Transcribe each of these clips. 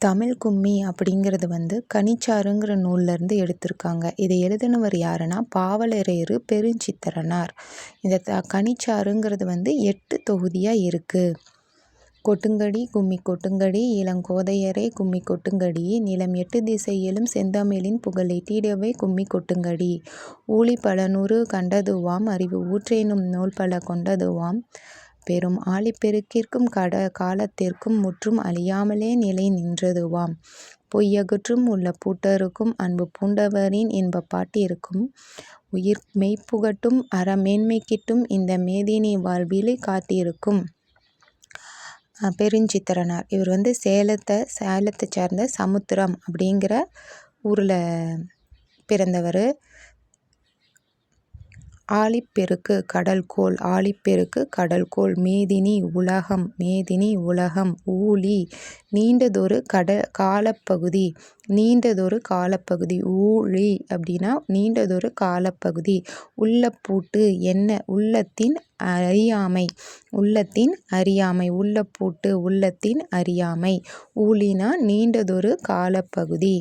தமிழ் கும்மி அப்படிங்கிறது வந்து கனிச்சாறுங்கிற நூல்லேருந்து எடுத்திருக்காங்க. இதை எழுதினவர் யாருன்னா பாவலரேறு பெருஞ்சித்திரனார். இந்த த கனிச்சாறுங்கிறது வந்து எட்டு தொகுதியாக இருக்குது கொட்டுங்கடி கும்மி கொட்டுங்கடி இளங்கோதையரே கும்மி கொட்டுங்கடி நிலம் எட்டு திசையிலும் செந்தமிழின் புகழை எட்டிடவே கும்மி கொட்டுங்கடி. ஊழி பல நூறு கண்டதுவாம் அறிவு ஊற்றேனும் நூல் பல கொண்டதுவாம் பெரும் ஆழிப்பெருக்கிற்கும் கட காலத்திற்கும் முற்றும் அழியாமலே நிலை நின்றதுவாம். பொய்யகற்றும் உள்ள பூட்டருக்கும் அன்பு பூண்டவரின் இன்பப் பாட்டிற்கும் உயிர் மெய்ப்புகட்டும் அறமேன்மை கிட்டும் இந்த மேதினி வாழ்விலை காத்திருக்கும் பெருஞ்சித்திரனார். இவர் வந்து சேலத்தை சேலத்தை சார்ந்த சமுத்திரம் அப்படிங்கிற ஊரில் பிறந்தவர். ஆழிப்பெருக்கு கடல்கோள் ஆழிப்பெருக்கு கடல்கோள் மேதினி உலகம் மேதினி உலகம் ஊழி நீண்டதொரு கட காலப்பகுதி நீண்டதொரு காலப்பகுதி ஊழி அப்படின்னா நீண்டதொரு காலப்பகுதி உள்ளப்பூட்டு என்ன உள்ளத்தின் அறியாமை உள்ளத்தின் அறியாமை உள்ளப்பூட்டு உள்ளத்தின் அறியாமை ஊழினா நீண்டதொரு காலப்பகுதி.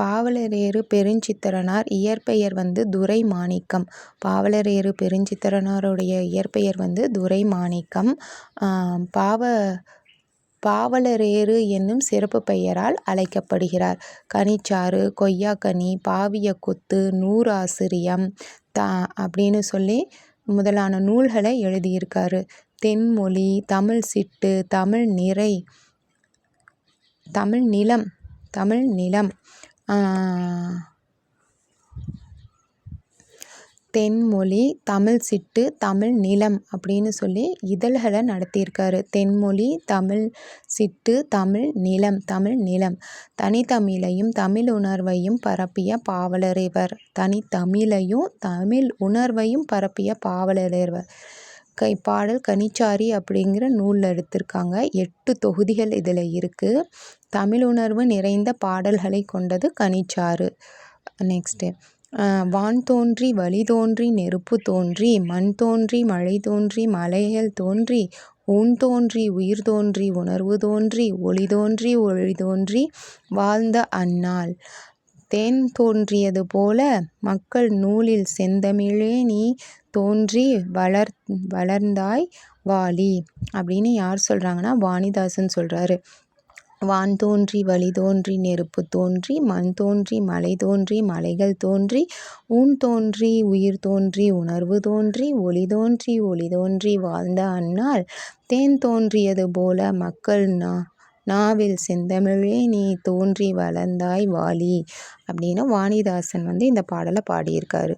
பாவலரேறு பெருஞ்சித்திரனார் இயற்பெயர் வந்து துரைமாணிக்கம். பாவலரேறு பெருஞ்சித்திரனாருடைய இயற்பெயர் வந்து துரைமாணிக்கம். பாவ பாவலரேறு என்னும் சிறப்பு பெயரால் அழைக்கப்படுகிறார். கனிச்சாறு கொய்யாக்கனி பாவிய கொத்து நூறாசிரியம் தா அப்படின்னு சொல்லி முதலான நூல்களை எழுதியிருக்காரு. தென்மொழி தமிழ் சிட்டு தமிழ் நிறை தமிழ் நிலம் தமிழ் நிலம். தென்மொழி தமிழ் சிட்டு தமிழ் நிலம் அப்படின்னு சொல்லி இதழ்களை நடத்தியிருக்காரு. தென்மொழி தமிழ் சிட்டு தமிழ் நிலம் தமிழ் நிலம். தனித்தமிழையும் தமிழ் உணர்வையும் பரப்பிய பாவலர் இவர். தனித்தமிழையும் தமிழ் உணர்வையும் பரப்பிய பாவலர் இவர். கை பாடல் கனிச்சாரி அப்படிங்கிற நூலில் எடுத்திருக்காங்க. எட்டு தொகுதிகள் இதில் இருக்குது தமிழ் உணர்வு நிறைந்த பாடல்களை கொண்டது கனிச்சாறு. நெக்ஸ்ட்டு வான் தோன்றி வழி தோன்றி நெருப்பு தோன்றி மண் தோன்றி மழை தோன்றி மலைகள் தோன்றி ஊன் தோன்றி உயிர் தோன்றி உணர்வு தோன்றி ஒளி தோன்றி ஒளி தோன்றி வாழ்ந்த அந்நாள். தேன் தோன்றியது போல மக்கள் நூலில் செந்தமிழே நீ தோன்றி வளர் வளர்ந்தாய் வாலி அப்படின்னு யார் சொல்கிறாங்கன்னா வாணிதாசன் சொல்கிறாரு வான் தோன்றி வழி தோன்றி நெருப்பு தோன்றி மண் தோன்றி மலை தோன்றி மலைகள் தோன்றி ஊன் தோன்றி உயிர் தோன்றி உணர்வு தோன்றி ஒளி தோன்றி ஒளி தோன்றி வாழ்ந்த அன்னால் தேன் தோன்றியது போல மக்கள் நா நாவில் செந்தமிழே நீ தோன்றி வளர்ந்தாய் வாலி அப்படின்னு வாணிதாசன் வந்து இந்த பாடலை பாடியிருக்காரு.